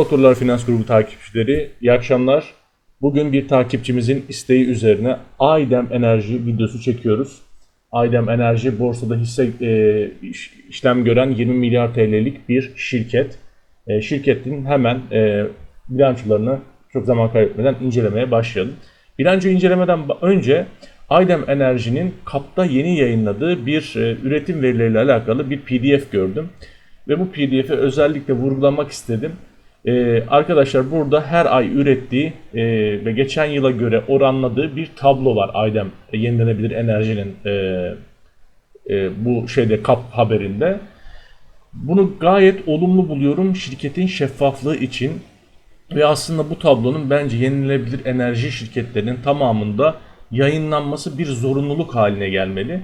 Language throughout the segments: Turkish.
Doktorlar Finans Grubu takipçileri iyi akşamlar. Bugün bir takipçimizin isteği üzerine Aydem Enerji videosu çekiyoruz. Aydem Enerji borsada hisse e, iş- işlem gören 20 milyar TL'lik bir şirket. E, şirketin hemen e, bilançolarını çok zaman kaybetmeden incelemeye başlayalım. Bilanço incelemeden önce Aydem Enerji'nin KAP'ta yeni yayınladığı bir e, üretim verileriyle alakalı bir PDF gördüm. Ve bu PDF'i özellikle vurgulamak istedim. Ee, arkadaşlar burada her ay ürettiği e, ve geçen yıla göre oranladığı bir tablo var Aydem e, yenilenebilir enerjinin e, e, bu şeyde kap haberinde. Bunu gayet olumlu buluyorum şirketin şeffaflığı için ve aslında bu tablonun bence yenilenebilir enerji şirketlerinin tamamında yayınlanması bir zorunluluk haline gelmeli.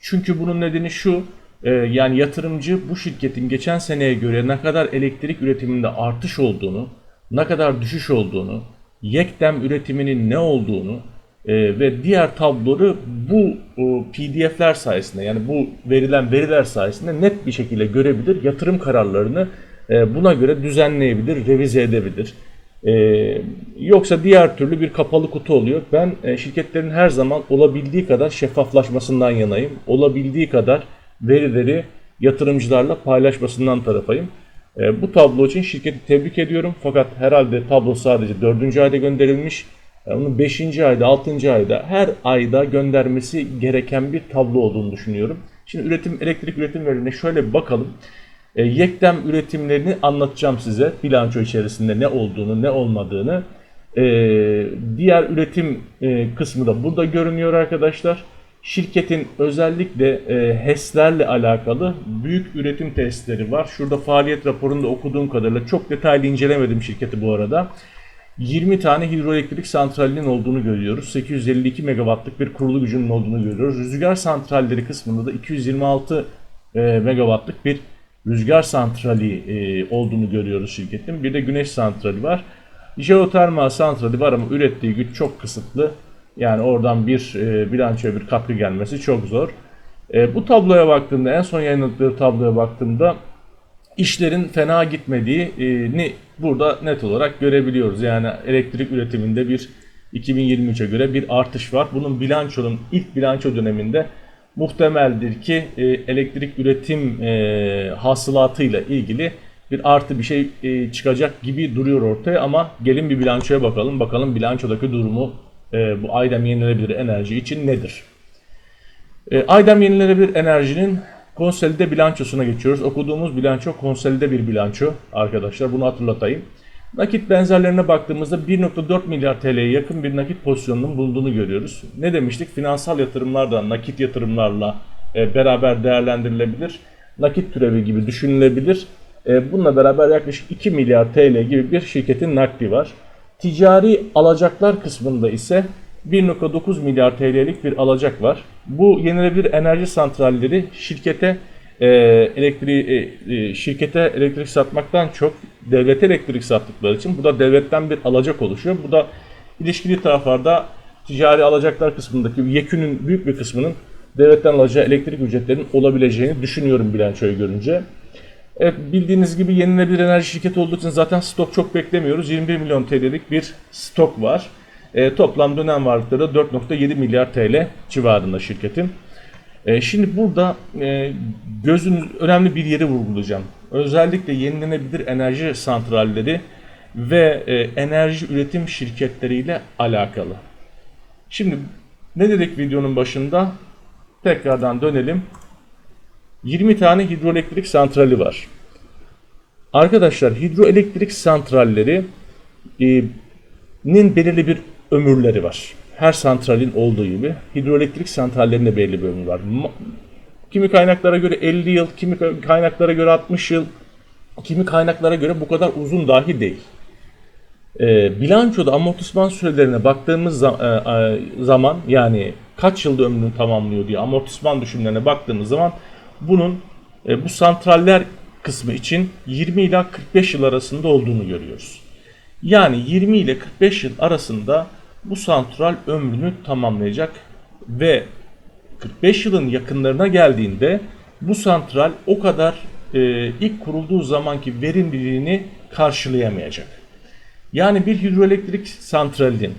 Çünkü bunun nedeni şu, e, yani yatırımcı bu şirketin geçen seneye göre ne kadar elektrik üretiminde artış olduğunu, ne kadar düşüş olduğunu, yekdem üretiminin ne olduğunu e, ve diğer tabloları bu PDF'ler sayesinde yani bu verilen veriler sayesinde net bir şekilde görebilir, yatırım kararlarını e, buna göre düzenleyebilir, revize edebilir. Ee, yoksa diğer türlü bir kapalı kutu oluyor. Ben e, şirketlerin her zaman olabildiği kadar şeffaflaşmasından yanayım. Olabildiği kadar verileri yatırımcılarla paylaşmasından tarafayım. E, bu tablo için şirketi tebrik ediyorum. Fakat herhalde tablo sadece 4. ayda gönderilmiş. E, onun 5. ayda, 6. ayda her ayda göndermesi gereken bir tablo olduğunu düşünüyorum. Şimdi üretim elektrik üretim verilerine şöyle bir bakalım. E, yekdem üretimlerini anlatacağım size. Bilanço içerisinde ne olduğunu, ne olmadığını. E, diğer üretim e, kısmı da burada görünüyor arkadaşlar. Şirketin özellikle e, HES'lerle alakalı büyük üretim testleri var. Şurada faaliyet raporunda okuduğum kadarıyla çok detaylı incelemedim şirketi bu arada. 20 tane hidroelektrik santralinin olduğunu görüyoruz. 852 megawattlık bir kurulu gücünün olduğunu görüyoruz. Rüzgar santralleri kısmında da 226 e, megawattlık bir rüzgar santrali e, olduğunu görüyoruz şirketin. Bir de güneş santrali var. Jeotermal santrali var ama ürettiği güç çok kısıtlı. Yani oradan bir e, bilançoya bir katkı gelmesi çok zor. E, bu tabloya baktığımda en son yayınladıkları tabloya baktığımda işlerin fena gitmediğini burada net olarak görebiliyoruz. Yani elektrik üretiminde bir 2023'e göre bir artış var. Bunun bilançonun ilk bilanço döneminde muhtemeldir ki e, elektrik üretim e, hasılatıyla ilgili bir artı bir şey e, çıkacak gibi duruyor ortaya ama gelin bir bilançoya bakalım. Bakalım bilançodaki durumu e, bu Aydem yenilenebilir enerji için nedir? E, Aydem yenilenebilir enerjinin konsolide bilançosuna geçiyoruz. Okuduğumuz bilanço konsolide bir bilanço arkadaşlar. Bunu hatırlatayım. Nakit benzerlerine baktığımızda 1.4 milyar TL'ye yakın bir nakit pozisyonunun bulunduğunu görüyoruz. Ne demiştik? Finansal yatırımlar da nakit yatırımlarla e, beraber değerlendirilebilir. Nakit türevi gibi düşünülebilir. E, bununla beraber yaklaşık 2 milyar TL gibi bir şirketin nakdi var. Ticari alacaklar kısmında ise 1.9 milyar TL'lik bir alacak var. Bu yenilenebilir enerji santralleri şirkete e, elektriği e, e, şirkete elektrik satmaktan çok devlete elektrik sattıkları için bu da devletten bir alacak oluşuyor. Bu da ilişkili taraflarda ticari alacaklar kısmındaki yekünün büyük bir kısmının devletten alacağı elektrik ücretlerinin olabileceğini düşünüyorum bilançoyu görünce. Evet bildiğiniz gibi yenilenebilir enerji şirketi olduğu için zaten stok çok beklemiyoruz. 21 milyon TL'lik bir stok var. E, toplam dönem varlıkları 4.7 milyar TL civarında şirketin. E, şimdi burada e, gözün önemli bir yeri vurgulayacağım. Özellikle yenilenebilir enerji santralleri ve e, enerji üretim şirketleriyle alakalı. Şimdi ne dedik videonun başında? Tekrardan dönelim. 20 tane hidroelektrik santrali var. Arkadaşlar hidroelektrik santralleri e, nin belirli bir ömürleri var. Her santralin olduğu gibi hidroelektrik santrallerinin de belirli bir ömrü var. Kimi kaynaklara göre 50 yıl, kimi kaynaklara göre 60 yıl, kimi kaynaklara göre bu kadar uzun dahi değil. E, bilançoda amortisman sürelerine baktığımız za- e, e, zaman yani kaç yılda ömrünü tamamlıyor diye amortisman düşümlerine baktığımız zaman bunun e, bu santraller kısmı için 20 ila 45 yıl arasında olduğunu görüyoruz. Yani 20 ile 45 yıl arasında bu santral ömrünü tamamlayacak ve 45 yılın yakınlarına geldiğinde bu santral o kadar e, ilk kurulduğu zamanki verimliliğini karşılayamayacak. Yani bir hidroelektrik santralinin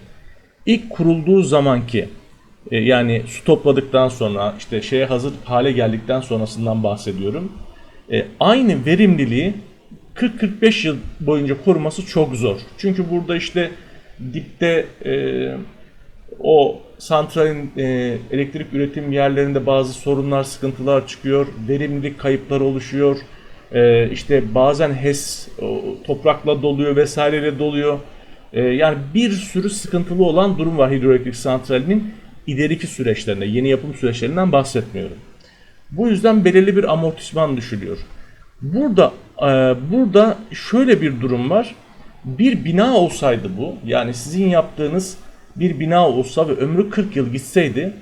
ilk kurulduğu zamanki e, yani su topladıktan sonra işte şeye hazır hale geldikten sonrasından bahsediyorum. E, aynı verimliliği 40-45 yıl boyunca koruması çok zor. Çünkü burada işte dipte e, o santralin e, elektrik üretim yerlerinde bazı sorunlar, sıkıntılar çıkıyor. Verimlilik kayıpları oluşuyor. E, işte bazen HES o, toprakla doluyor vesaireyle doluyor. E, yani bir sürü sıkıntılı olan durum var hidroelektrik santralinin ileriki süreçlerinde, yeni yapım süreçlerinden bahsetmiyorum. Bu yüzden belirli bir amortisman düşülüyor. Burada e, burada şöyle bir durum var. Bir bina olsaydı bu, yani sizin yaptığınız bir bina olsa ve ömrü 40 yıl gitseydi,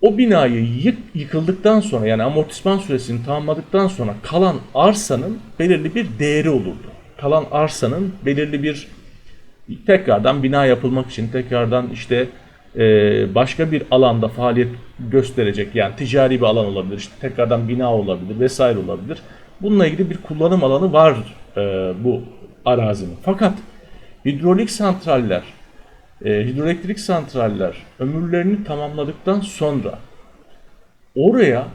o binayı yık, yıkıldıktan sonra yani amortisman süresini tamamladıktan sonra kalan arsanın belirli bir değeri olurdu. Kalan arsanın belirli bir tekrardan bina yapılmak için tekrardan işte başka bir alanda faaliyet gösterecek yani ticari bir alan olabilir, işte tekrardan bina olabilir vesaire olabilir. Bununla ilgili bir kullanım alanı var e, bu arazinin. Fakat hidrolik santraller, e, hidroelektrik santraller ömürlerini tamamladıktan sonra oraya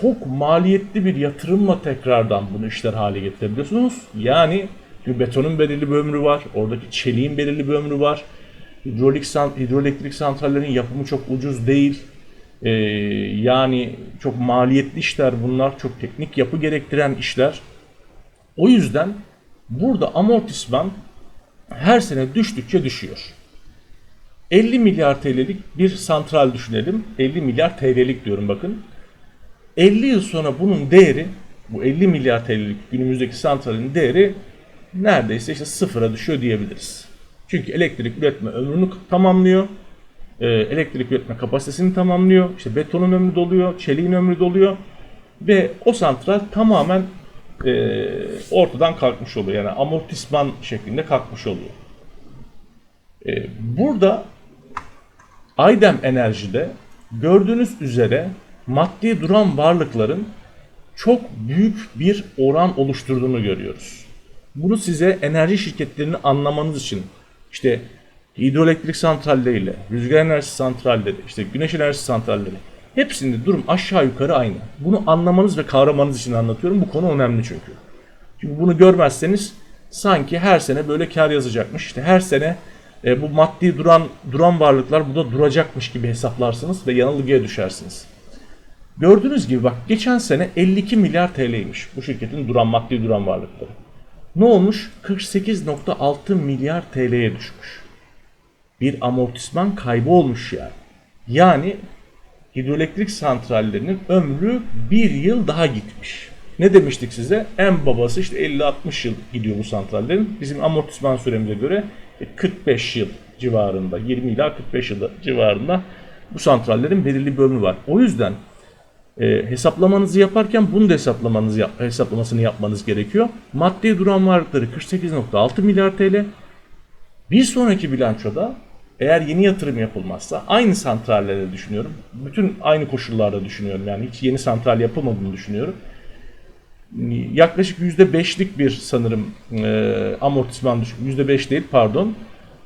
çok maliyetli bir yatırımla tekrardan bunu işler hale getirebiliyorsunuz. Yani betonun belirli bir ömrü var, oradaki çeliğin belirli bir ömrü var. Hidrolik hidroelektrik santrallerin yapımı çok ucuz değil. Ee, yani çok maliyetli işler bunlar, çok teknik yapı gerektiren işler. O yüzden burada amortisman her sene düştükçe düşüyor. 50 milyar TL'lik bir santral düşünelim. 50 milyar TL'lik diyorum bakın. 50 yıl sonra bunun değeri, bu 50 milyar TL'lik günümüzdeki santralin değeri neredeyse işte sıfıra düşüyor diyebiliriz. Çünkü elektrik üretme ömrünü tamamlıyor. Ee, elektrik üretme kapasitesini tamamlıyor. İşte betonun ömrü doluyor, çeliğin ömrü doluyor. Ve o santral tamamen e, ortadan kalkmış oluyor. Yani amortisman şeklinde kalkmış oluyor. E, burada Aydem Enerji'de gördüğünüz üzere maddi duran varlıkların çok büyük bir oran oluşturduğunu görüyoruz. Bunu size enerji şirketlerini anlamanız için işte hidroelektrik santralleriyle, rüzgar enerjisi santralleri, işte güneş enerjisi santralleri hepsinde durum aşağı yukarı aynı. Bunu anlamanız ve kavramanız için anlatıyorum. Bu konu önemli çünkü. Çünkü bunu görmezseniz sanki her sene böyle kar yazacakmış. İşte her sene e, bu maddi duran duran varlıklar bu da duracakmış gibi hesaplarsınız ve yanılgıya düşersiniz. Gördüğünüz gibi bak geçen sene 52 milyar TL'ymiş bu şirketin duran maddi duran varlıkları. Ne olmuş? 48.6 milyar TL'ye düşmüş. Bir amortisman kaybı olmuş yani. Yani hidroelektrik santrallerinin ömrü bir yıl daha gitmiş. Ne demiştik size? En babası işte 50-60 yıl gidiyor bu santrallerin. Bizim amortisman süremize göre 45 yıl civarında, 20 ila 45 yıl civarında bu santrallerin belirli bir ömrü var. O yüzden e, hesaplamanızı yaparken bunu da hesaplamanızı yap, hesaplamasını yapmanız gerekiyor. Maddi duran varlıkları 48.6 milyar TL. Bir sonraki bilançoda eğer yeni yatırım yapılmazsa aynı santrallere düşünüyorum. Bütün aynı koşullarda düşünüyorum. Yani hiç yeni santral yapılmadığını düşünüyorum. Yaklaşık %5'lik bir sanırım e, amortisman düşük. %5 değil pardon.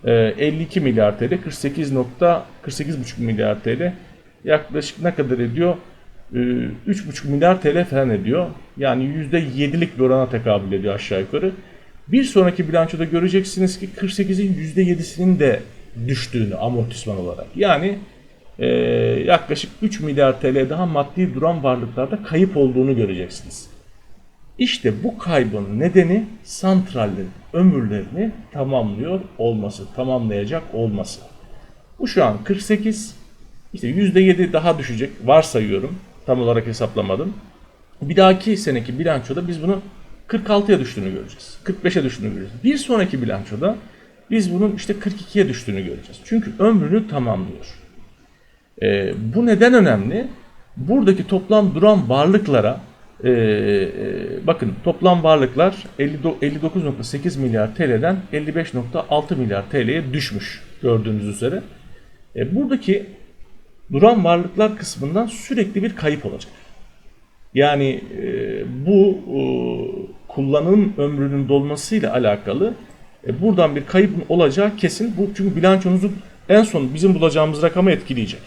E, 52 milyar TL, 48 nokta 48,5 milyar TL. Yaklaşık ne kadar ediyor? 3,5 milyar TL falan ediyor. Yani %7'lik bir orana tekabül ediyor aşağı yukarı. Bir sonraki bilançoda göreceksiniz ki 48'in %7'sinin de düştüğünü amortisman olarak. Yani e, yaklaşık 3 milyar TL daha maddi duran varlıklarda kayıp olduğunu göreceksiniz. İşte bu kaybın nedeni santrallerin ömürlerini tamamlıyor olması, tamamlayacak olması. Bu şu an 48, işte %7 daha düşecek varsayıyorum. Tam olarak hesaplamadım. Bir dahaki seneki bilançoda biz bunu 46'ya düştüğünü göreceğiz. 45'e düştüğünü göreceğiz. Bir sonraki bilançoda biz bunun işte 42'ye düştüğünü göreceğiz. Çünkü ömrünü tamamlıyor. E, bu neden önemli? Buradaki toplam duran varlıklara e, e, bakın toplam varlıklar 59.8 milyar TL'den 55.6 milyar TL'ye düşmüş gördüğünüz üzere. E, buradaki duran varlıklar kısmından sürekli bir kayıp olacak. Yani e, bu e, kullanım ömrünün dolmasıyla alakalı e, buradan bir kayıp olacağı kesin. Bu çünkü bilançonuzu en son bizim bulacağımız rakamı etkileyecek.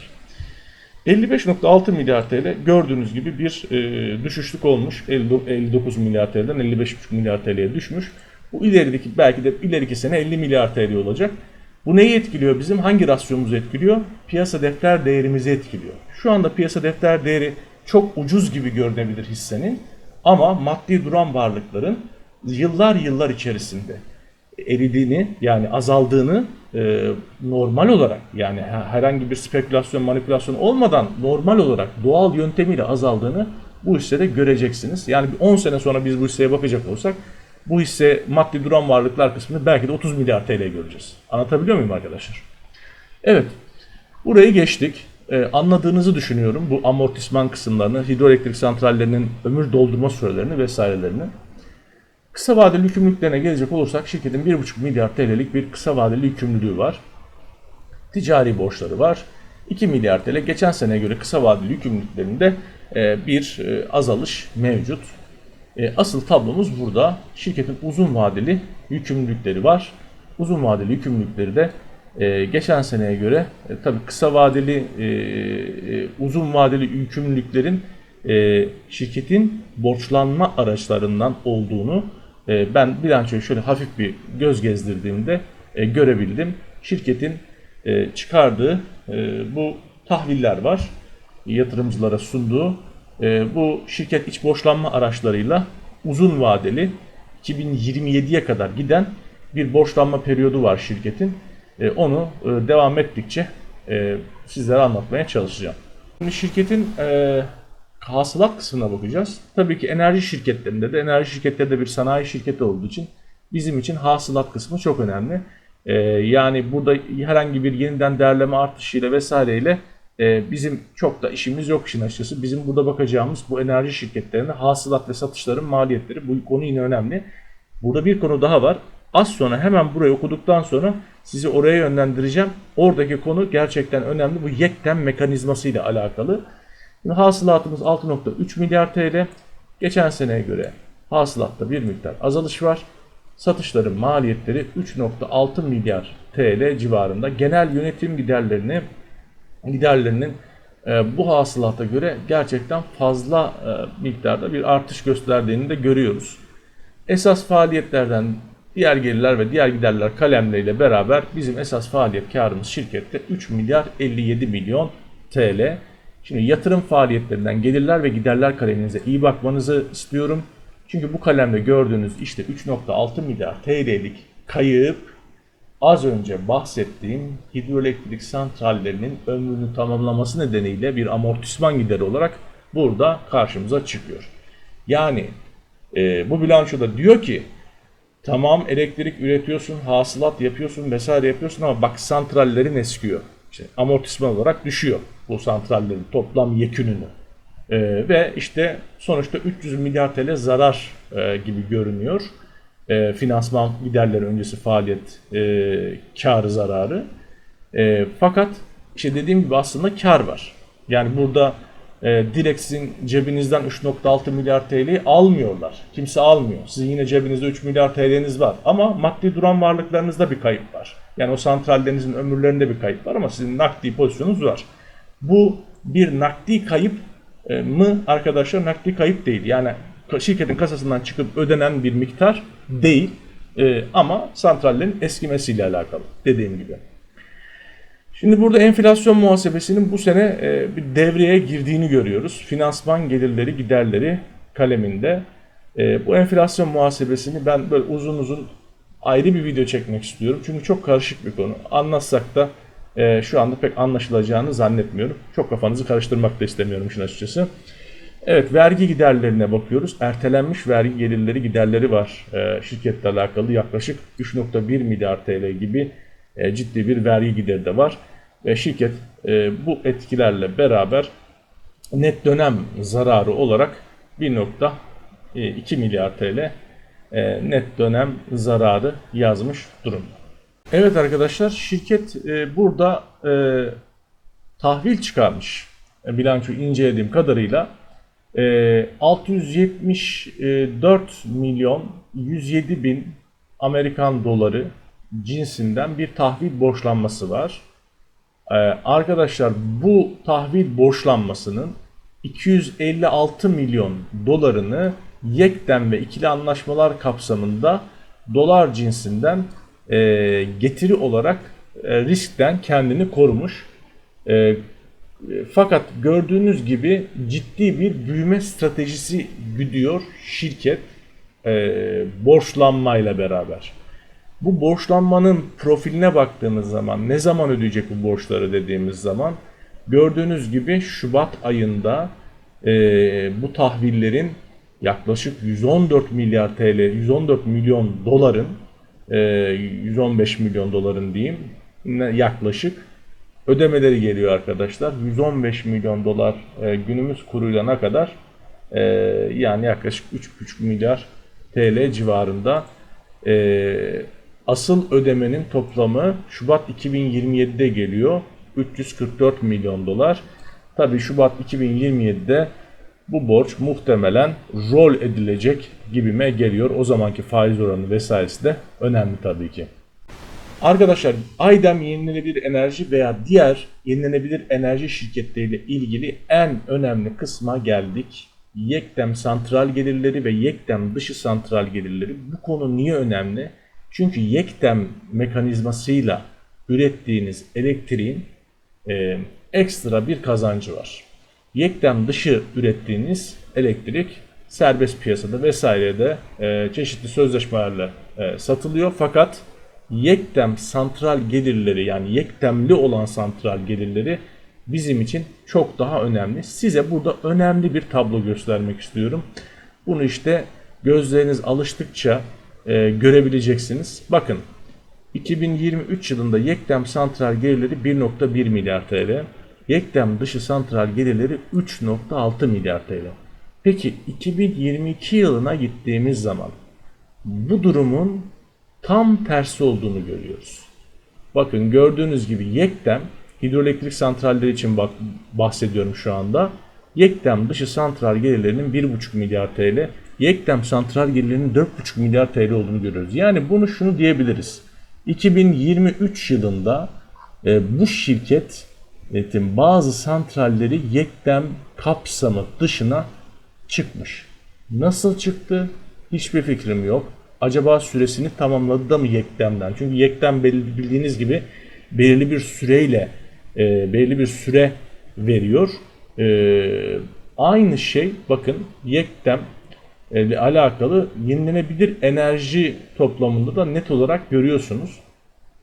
55.6 milyar TL gördüğünüz gibi bir e, düşüşlük olmuş. 50 59 milyar TL'den 55.5 milyar TL'ye düşmüş. Bu ilerideki belki de ileriki sene 50 milyar TL olacak. Bu neyi etkiliyor bizim? Hangi rasyomuzu etkiliyor? Piyasa defter değerimizi etkiliyor. Şu anda piyasa defter değeri çok ucuz gibi görünebilir hissenin ama maddi duran varlıkların yıllar yıllar içerisinde eridiğini yani azaldığını e, normal olarak yani ha- herhangi bir spekülasyon manipülasyon olmadan normal olarak doğal yöntemiyle azaldığını bu hissede göreceksiniz. Yani bir 10 sene sonra biz bu hisseye bakacak olsak bu hisse maddi duran varlıklar kısmını belki de 30 milyar TL göreceğiz. Anlatabiliyor muyum arkadaşlar? Evet. Burayı geçtik. Ee, anladığınızı düşünüyorum bu amortisman kısımlarını, hidroelektrik santrallerinin ömür doldurma sürelerini vesairelerini. Kısa vadeli yükümlülüklerine gelecek olursak şirketin 1,5 milyar TL'lik bir kısa vadeli yükümlülüğü var. Ticari borçları var. 2 milyar TL geçen seneye göre kısa vadeli yükümlülüklerinde e, bir e, azalış mevcut. E, Asıl tablomuz burada. Şirketin uzun vadeli yükümlülükleri var. Uzun vadeli yükümlülükleri de e, geçen seneye göre e, tabii kısa vadeli e, e, uzun vadeli yükümlülüklerin e, şirketin borçlanma araçlarından olduğunu e, ben bilançoyu şöyle hafif bir göz gezdirdiğimde e, görebildim. Şirketin e, çıkardığı e, bu tahviller var. Yatırımcılara sunduğu bu şirket iç borçlanma araçlarıyla uzun vadeli 2027'ye kadar giden bir borçlanma periyodu var şirketin. E, onu e, devam ettikçe e, sizlere anlatmaya çalışacağım. Şimdi şirketin e, hasılat kısmına bakacağız. Tabii ki enerji şirketlerinde de enerji şirketleri de bir sanayi şirketi olduğu için bizim için hasılat kısmı çok önemli. E, yani burada herhangi bir yeniden değerleme artışıyla vesaireyle e, bizim çok da işimiz yok işin açıkçası. Bizim burada bakacağımız bu enerji şirketlerinde hasılat ve satışların maliyetleri bu konu yine önemli. Burada bir konu daha var. Az sonra hemen burayı okuduktan sonra sizi oraya yönlendireceğim. Oradaki konu gerçekten önemli. Bu yekten mekanizması ile alakalı. Şimdi hasılatımız 6.3 milyar TL. Geçen seneye göre hasılatta bir miktar azalış var. Satışların maliyetleri 3.6 milyar TL civarında. Genel yönetim giderlerini giderlerinin e, bu hasılata göre gerçekten fazla e, miktarda bir artış gösterdiğini de görüyoruz. Esas faaliyetlerden diğer gelirler ve diğer giderler kalemleriyle beraber bizim esas faaliyet karımız şirkette 3 milyar 57 milyon TL. Şimdi yatırım faaliyetlerinden gelirler ve giderler kaleminize iyi bakmanızı istiyorum. Çünkü bu kalemde gördüğünüz işte 3.6 milyar TL'lik kayıp az önce bahsettiğim hidroelektrik santrallerinin ömrünü tamamlaması nedeniyle bir amortisman gideri olarak burada karşımıza çıkıyor. Yani e, bu bilançoda diyor ki tamam elektrik üretiyorsun, hasılat yapıyorsun vesaire yapıyorsun ama bak santrallerin eskiyor. İşte amortisman olarak düşüyor bu santrallerin toplam yekününü. E, ve işte sonuçta 300 milyar TL zarar e, gibi görünüyor e, finansman giderleri öncesi faaliyet e, karı zararı. E, fakat işte dediğim gibi aslında kar var. Yani burada e, direkt sizin cebinizden 3.6 milyar TL'yi almıyorlar. Kimse almıyor. Sizin yine cebinizde 3 milyar TL'niz var. Ama maddi duran varlıklarınızda bir kayıp var. Yani o santrallerinizin ömürlerinde bir kayıp var ama sizin nakdi pozisyonunuz var. Bu bir nakdi kayıp e, mı arkadaşlar nakdi kayıp değil. Yani şirketin kasasından çıkıp ödenen bir miktar değil E, ama santrallerin eskimesiyle alakalı dediğim gibi. Şimdi burada enflasyon muhasebesinin bu sene e, bir devreye girdiğini görüyoruz. Finansman gelirleri giderleri kaleminde. E, bu enflasyon muhasebesini ben böyle uzun uzun ayrı bir video çekmek istiyorum. Çünkü çok karışık bir konu. Anlatsak da e, şu anda pek anlaşılacağını zannetmiyorum. Çok kafanızı karıştırmak da istemiyorum işin açıkçası. Evet vergi giderlerine bakıyoruz. Ertelenmiş vergi gelirleri giderleri var. E, şirketle alakalı yaklaşık 3.1 milyar TL gibi e, ciddi bir vergi gideri de var. Ve şirket e, bu etkilerle beraber net dönem zararı olarak 1.2 milyar TL e, net dönem zararı yazmış durumda. Evet arkadaşlar şirket e, burada e, tahvil çıkarmış. E, bilanço incelediğim kadarıyla Ee, 674 milyon 107 bin Amerikan doları cinsinden bir tahvil borçlanması var. Ee, arkadaşlar bu tahvil borçlanmasının 256 milyon dolarını yekten ve ikili anlaşmalar kapsamında dolar cinsinden e, getiri olarak e, riskten kendini korumuş. E, fakat gördüğünüz gibi ciddi bir büyüme stratejisi güdüyor şirket e, borçlanmayla beraber. Bu borçlanmanın profiline baktığımız zaman ne zaman ödeyecek bu borçları dediğimiz zaman gördüğünüz gibi Şubat ayında e, bu tahvillerin yaklaşık 114 milyar TL, 114 milyon doların, e, 115 milyon doların diyeyim yaklaşık ödemeleri geliyor arkadaşlar. 115 milyon dolar e, günümüz kuruyla ne kadar? E, yani yaklaşık 3,5 milyar TL civarında. E, asıl ödemenin toplamı Şubat 2027'de geliyor. 344 milyon dolar. Tabii Şubat 2027'de bu borç muhtemelen rol edilecek gibime geliyor. O zamanki faiz oranı vesairesi de önemli tabii ki. Arkadaşlar Aydem yenilenebilir enerji veya diğer yenilenebilir enerji şirketleriyle ilgili en önemli kısma geldik. Yektem santral gelirleri ve yektem dışı santral gelirleri. Bu konu niye önemli? Çünkü yektem mekanizmasıyla ürettiğiniz elektriğin e, ekstra bir kazancı var. Yektem dışı ürettiğiniz elektrik serbest piyasada vesairede e, çeşitli sözleşmelerle e, satılıyor. Fakat yektem santral gelirleri yani yektemli olan santral gelirleri bizim için çok daha önemli. Size burada önemli bir tablo göstermek istiyorum. Bunu işte gözleriniz alıştıkça e, görebileceksiniz. Bakın 2023 yılında Yektem santral gelirleri 1.1 milyar TL. Yektem dışı santral gelirleri 3.6 milyar TL. Peki 2022 yılına gittiğimiz zaman bu durumun tam tersi olduğunu görüyoruz. Bakın gördüğünüz gibi Yektem hidroelektrik santralleri için bak, bahsediyorum şu anda. Yektem dışı santral gelirlerinin 1,5 milyar TL, Yektem santral gelirlerinin 4,5 milyar TL olduğunu görüyoruz. Yani bunu şunu diyebiliriz. 2023 yılında e, bu şirketin bazı santralleri Yektem kapsamı dışına çıkmış. Nasıl çıktı? Hiçbir fikrim yok. Acaba süresini tamamladı da mı Yektem'den? Çünkü belli- bildiğiniz gibi belirli bir süreyle e, belirli bir süre veriyor. E, aynı şey bakın Yektem e, ile alakalı yenilenebilir enerji toplamında da net olarak görüyorsunuz.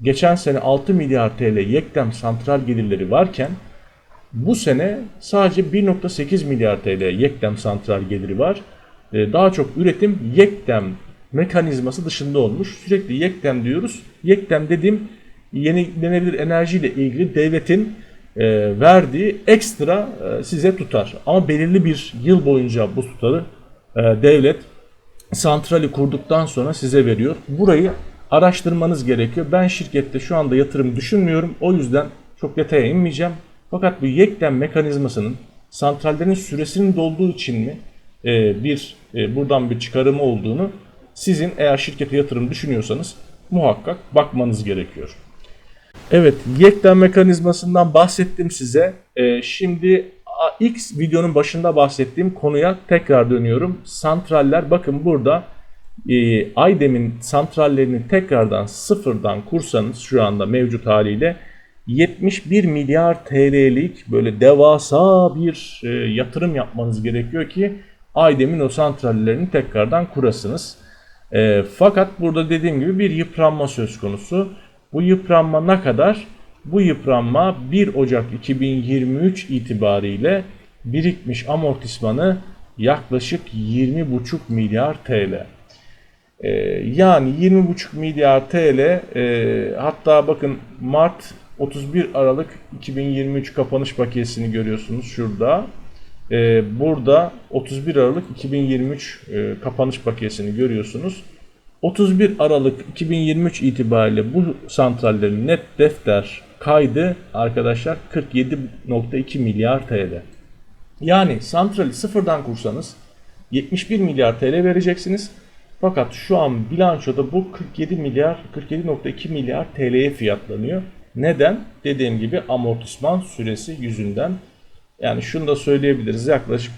Geçen sene 6 milyar TL Yektem santral gelirleri varken bu sene sadece 1.8 milyar TL Yektem santral geliri var. Ee, Daha çok üretim Yektem mekanizması dışında olmuş. Sürekli Yektem diyoruz. Yektem dediğim yenilenebilir enerjiyle ilgili devletin e, verdiği ekstra e, size tutar. Ama belirli bir yıl boyunca bu tutarı e, devlet santrali kurduktan sonra size veriyor. Burayı araştırmanız gerekiyor. Ben şirkette şu anda yatırım düşünmüyorum. O yüzden çok detaya inmeyeceğim. Fakat bu yekten mekanizmasının santrallerin süresinin dolduğu için mi e, bir e, buradan bir çıkarımı olduğunu sizin eğer şirkete yatırım düşünüyorsanız muhakkak bakmanız gerekiyor. Evet, yekten mekanizmasından bahsettim size. Ee, şimdi ilk videonun başında bahsettiğim konuya tekrar dönüyorum. Santraller, bakın burada e, Aydem'in santrallerini tekrardan sıfırdan kursanız şu anda mevcut haliyle 71 milyar TL'lik böyle devasa bir e, yatırım yapmanız gerekiyor ki Aydem'in o santrallerini tekrardan kurasınız. E, fakat burada dediğim gibi bir yıpranma söz konusu. Bu yıpranma ne kadar? Bu yıpranma 1 Ocak 2023 itibariyle birikmiş amortismanı yaklaşık 20,5 milyar TL. Ee, yani 20,5 milyar TL e, hatta bakın Mart 31 Aralık 2023 kapanış bakiyesini görüyorsunuz şurada. Ee, burada 31 Aralık 2023 e, kapanış bakiyesini görüyorsunuz. 31 Aralık 2023 itibariyle bu santrallerin net defter kaydı arkadaşlar 47.2 milyar TL. Yani santrali sıfırdan kursanız 71 milyar TL vereceksiniz. Fakat şu an bilançoda bu 47 milyar 47.2 milyar TL'ye fiyatlanıyor. Neden? Dediğim gibi amortisman süresi yüzünden. Yani şunu da söyleyebiliriz. Yaklaşık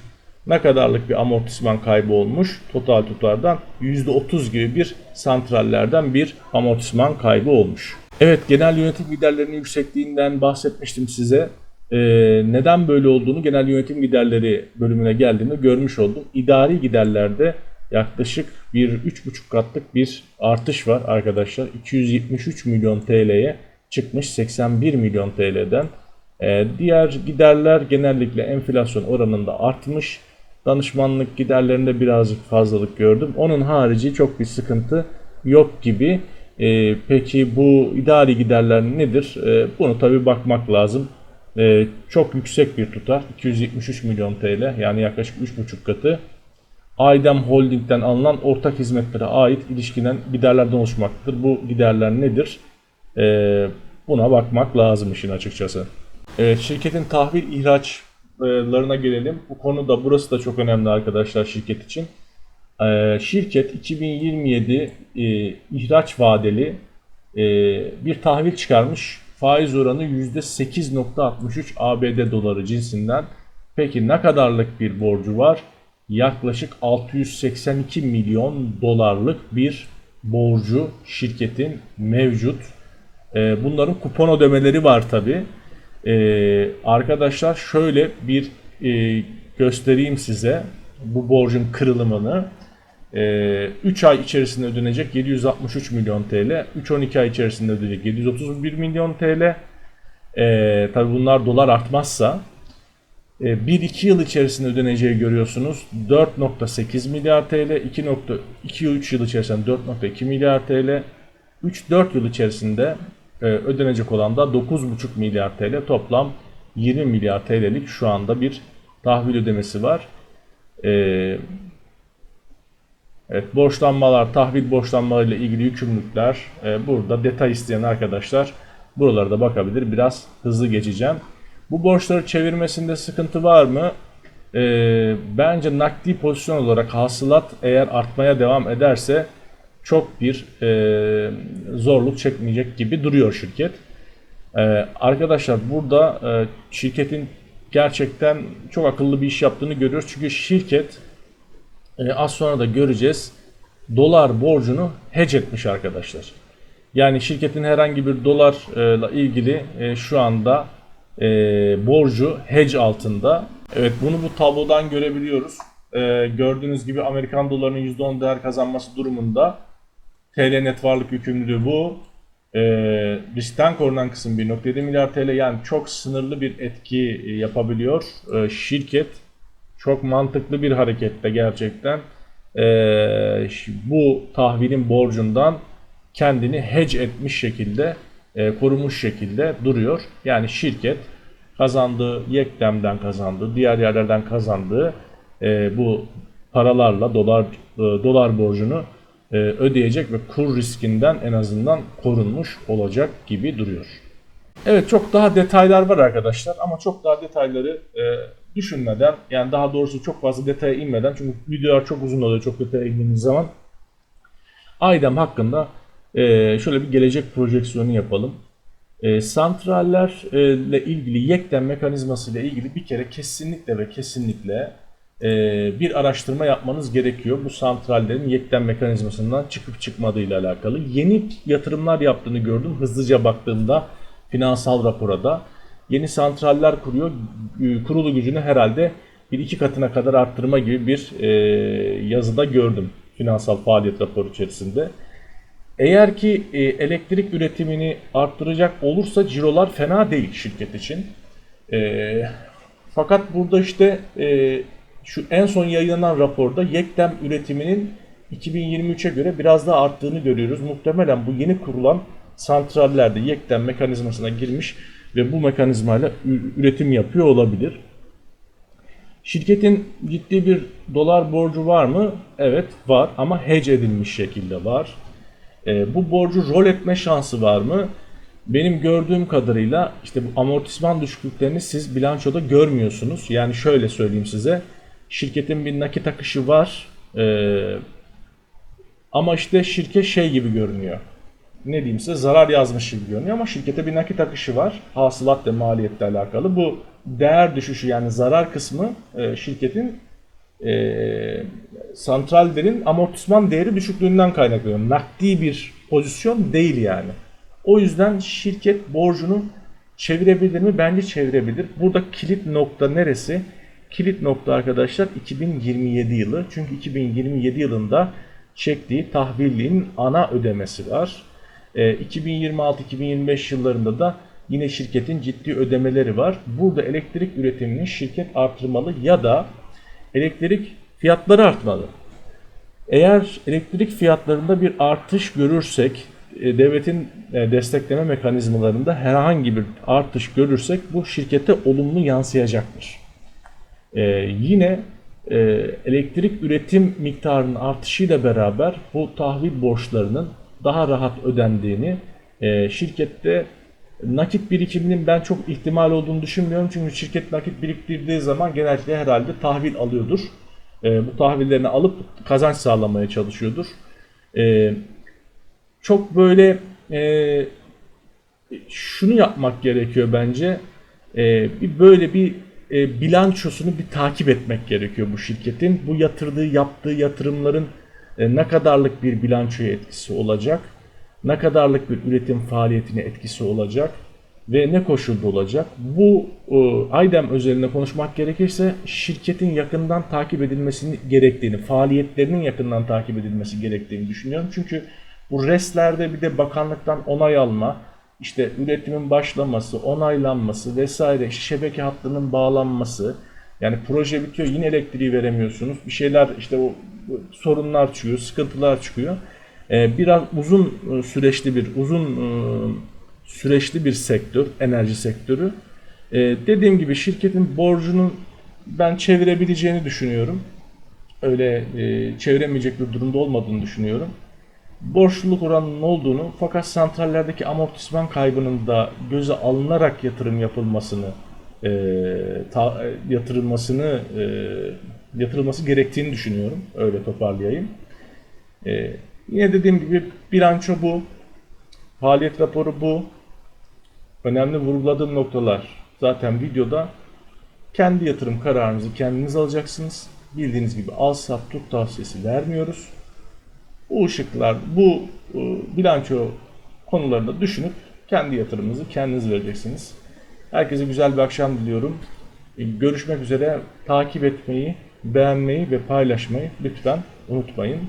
ne kadarlık bir amortisman kaybı olmuş? Total tutardan %30 gibi bir santrallerden bir amortisman kaybı olmuş. Evet genel yönetim giderlerinin yüksekliğinden bahsetmiştim size. Ee, neden böyle olduğunu genel yönetim giderleri bölümüne geldiğimde görmüş oldum. İdari giderlerde yaklaşık bir 3,5 katlık bir artış var arkadaşlar. 273 milyon TL'ye çıkmış 81 milyon TL'den. Ee, diğer giderler genellikle enflasyon oranında artmış. Danışmanlık giderlerinde birazcık fazlalık gördüm. Onun harici çok bir sıkıntı yok gibi. Ee, peki bu idari giderler nedir? Ee, bunu tabi bakmak lazım. Çok yüksek bir tutar. 273 milyon TL yani yaklaşık 3,5 katı. Aydem Holding'den alınan ortak hizmetlere ait ilişkiden giderlerden oluşmaktadır. Bu giderler nedir? Buna bakmak lazım işin açıkçası. Evet, şirketin tahvil ihraçlarına gelelim. Bu konuda burası da çok önemli arkadaşlar şirket için. Ee, şirket 2027 e, ihraç vadeli e, bir tahvil çıkarmış. Faiz oranı %8.63 ABD doları cinsinden. Peki ne kadarlık bir borcu var? Yaklaşık 682 milyon dolarlık bir borcu şirketin mevcut. Ee, bunların kupon ödemeleri var tabi. Arkadaşlar şöyle bir e, göstereyim size bu borcun kırılımını. 3 ay içerisinde ödenecek 763 milyon TL. 3-12 ay içerisinde ödenecek 731 milyon TL. Ee, tabi bunlar dolar artmazsa 1-2 yıl içerisinde ödeneceği görüyorsunuz 4.8 milyar TL, 2.2-3 yıl içerisinde 4.2 milyar TL, 3-4 yıl içerisinde e, ödenecek olan da 9.5 milyar TL toplam 20 milyar TL'lik şu anda bir tahvil ödemesi var. Ee, Evet, borçlanmalar, tahvil borçlanmalarıyla ilgili yükümlülükler e, burada detay isteyen arkadaşlar buralara da bakabilir. Biraz hızlı geçeceğim. Bu borçları çevirmesinde sıkıntı var mı? E, bence nakdi pozisyon olarak hasılat eğer artmaya devam ederse çok bir e, zorluk çekmeyecek gibi duruyor şirket. E, arkadaşlar burada e, şirketin gerçekten çok akıllı bir iş yaptığını görüyoruz. Çünkü şirket e, az sonra da göreceğiz. Dolar borcunu hedge etmiş arkadaşlar. Yani şirketin herhangi bir dolarla ilgili e, şu anda e, borcu hedge altında. Evet bunu bu tablodan görebiliyoruz. E, gördüğünüz gibi Amerikan dolarının %10 değer kazanması durumunda TL net varlık yükümlülüğü bu. E, riskten korunan kısım 1.7 milyar TL yani çok sınırlı bir etki yapabiliyor e, şirket çok mantıklı bir harekette gerçekten. Ee, bu tahvilin borcundan kendini hedge etmiş şekilde, e, korumuş şekilde duruyor. Yani şirket kazandığı, Yekdem'den kazandığı, diğer yerlerden kazandığı e, bu paralarla dolar e, dolar borcunu e, ödeyecek ve kur riskinden en azından korunmuş olacak gibi duruyor. Evet çok daha detaylar var arkadaşlar ama çok daha detayları e, düşünmeden yani daha doğrusu çok fazla detaya inmeden çünkü videolar çok uzun oluyor çok detaya indiğimiz zaman Aydem hakkında e, şöyle bir gelecek projeksiyonu yapalım. E, santrallerle ilgili yekten mekanizması ile ilgili bir kere kesinlikle ve kesinlikle e, bir araştırma yapmanız gerekiyor. Bu santrallerin yekten mekanizmasından çıkıp çıkmadığı ile alakalı. Yeni yatırımlar yaptığını gördüm. Hızlıca baktığımda finansal rapora da yeni santraller kuruyor. Kurulu gücünü herhalde bir iki katına kadar arttırma gibi bir e, yazıda gördüm finansal faaliyet raporu içerisinde. Eğer ki e, elektrik üretimini arttıracak olursa cirolar fena değil şirket için. E, fakat burada işte e, şu en son yayınlanan raporda Yektem üretiminin 2023'e göre biraz daha arttığını görüyoruz. Muhtemelen bu yeni kurulan santrallerde Yektem mekanizmasına girmiş ve bu mekanizmayla üretim yapıyor olabilir. Şirketin ciddi bir dolar borcu var mı? Evet var ama hedge edilmiş şekilde var. E, bu borcu rol etme şansı var mı? Benim gördüğüm kadarıyla işte bu amortisman düşüklüklerini siz bilançoda görmüyorsunuz. Yani şöyle söyleyeyim size. Şirketin bir nakit akışı var. Ee, ama işte şirket şey gibi görünüyor. Ne diyeyim size zarar yazmış gibi görünüyor ama şirkete bir nakit akışı var. Hasılat ve maliyetle alakalı. Bu değer düşüşü yani zarar kısmı e, şirketin e, santrallerin amortisman değeri düşüklüğünden kaynaklanıyor. Nakdi bir pozisyon değil yani. O yüzden şirket borcunu çevirebilir mi? Bence çevirebilir. Burada kilit nokta neresi? Kilit nokta arkadaşlar 2027 yılı. Çünkü 2027 yılında çektiği tahvilliğin ana ödemesi var. E, 2026-2025 yıllarında da yine şirketin ciddi ödemeleri var. Burada elektrik üretimini şirket artırmalı ya da elektrik fiyatları artmalı. Eğer elektrik fiyatlarında bir artış görürsek, e, devletin e, destekleme mekanizmalarında herhangi bir artış görürsek bu şirkete olumlu yansıyacaktır. E, yine e, elektrik üretim miktarının artışıyla beraber bu tahvil borçlarının daha rahat ödendiğini, e, şirkette nakit birikiminin ben çok ihtimal olduğunu düşünmüyorum. Çünkü şirket nakit biriktirdiği zaman genellikle herhalde tahvil alıyordur. E, bu tahvillerini alıp kazanç sağlamaya çalışıyordur. E, çok böyle e, şunu yapmak gerekiyor bence. E, bir böyle bir e, bilançosunu bir takip etmek gerekiyor bu şirketin. Bu yatırdığı, yaptığı yatırımların e, ne kadarlık bir bilançoya etkisi olacak, ne kadarlık bir üretim faaliyetine etkisi olacak ve ne koşulda olacak. Bu e, Aydem özelinde konuşmak gerekirse şirketin yakından takip edilmesini gerektiğini, faaliyetlerinin yakından takip edilmesi gerektiğini düşünüyorum. Çünkü bu restlerde bir de bakanlıktan onay alma, işte üretimin başlaması, onaylanması vesaire, şebeke hattının bağlanması, yani proje bitiyor yine elektriği veremiyorsunuz. Bir şeyler işte o sorunlar çıkıyor, sıkıntılar çıkıyor. Ee, biraz uzun e, süreçli bir uzun e, süreçli bir sektör, enerji sektörü. Ee, dediğim gibi şirketin borcunun ben çevirebileceğini düşünüyorum. Öyle e, çeviremeyecek bir durumda olmadığını düşünüyorum borçluluk oranının olduğunu fakat santrallerdeki amortisman kaybının da göze alınarak yatırım yapılmasını e, ta, yatırılmasını e, yatırılması gerektiğini düşünüyorum. Öyle toparlayayım. E, yine dediğim gibi bilanço bu. Faaliyet raporu bu. Önemli vurguladığım noktalar zaten videoda. Kendi yatırım kararınızı kendiniz alacaksınız. Bildiğiniz gibi al sat tut tavsiyesi vermiyoruz. Bu ışıklar, bu e, bilanço konularında düşünüp kendi yatırımınızı kendiniz vereceksiniz. Herkese güzel bir akşam diliyorum. E, Görüşmek üzere. Takip etmeyi, beğenmeyi ve paylaşmayı lütfen unutmayın.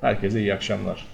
Herkese iyi akşamlar.